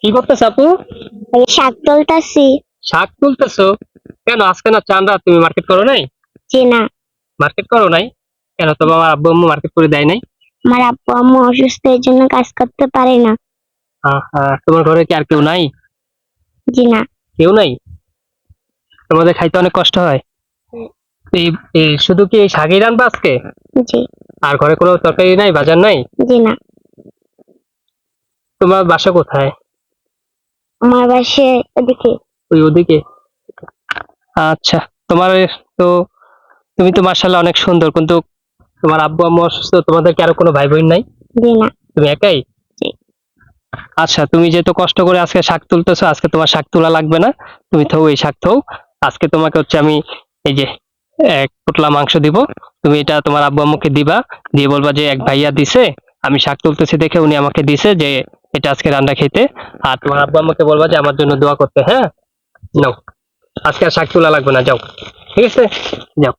কি করতেছ আপু? ওই শাক তুলতাছি। শাক তুলতেছো? কেন? আজকে না রাত তুমি মার্কেট করো নাই? যে না। মার্কেট করো নাই? কেন তোমার আমার আব্বু আম্মু মার্কেট করে দেয় নাই? আমার আব্বু আম্মু অসুস্থ এর জন্য কাজ করতে পারে না। আহা, তোমার ঘরে কি আর কেউ নাই? জি না। কেউ নাই? তোমাদের খাইতে অনেক কষ্ট হয়। এই এই শুধু কি এই শাকই রান্না আজকে? জি। আর ঘরে কোনো তরকারি নাই বাজার নাই? জি না। তোমার বাসা কোথায়? আমার বাসে ওদিকে ওই ওদিকে? আচ্ছা তোমার তো তুমি তো মার্শাল্লাহ অনেক সুন্দর কিন্তু তোমার আব্বু আম্মু অসুস্থ তোমাদের কি আরও কোনো ভাই বোন নাই না। তুমি একাই? আচ্ছা তুমি যেহেতু কষ্ট করে আজকে শাক তুলতেছো আজকে তোমার শাক তোলা লাগবে না তুমি থৌ এই শাক থৌ। আজকে তোমাকে হচ্ছে আমি এই যে এক পোটলা মাংস দিব। তুমি এটা তোমার আব্বু আম্মুকে দিবা দিয়ে বলবা যে এক ভাইয়া দিছে আমি শাক তুলতেছি দেখে উনি আমাকে দিছে যে এটা আজকে রান্না খেতে। আর তোমার আব্বা আমাকে বলবা যে আমার জন্য দোয়া করতে হ্যাঁ? নাও আজকে আর শাক তোলা লাগবে না, যাও। ঠিক আছে? যাও।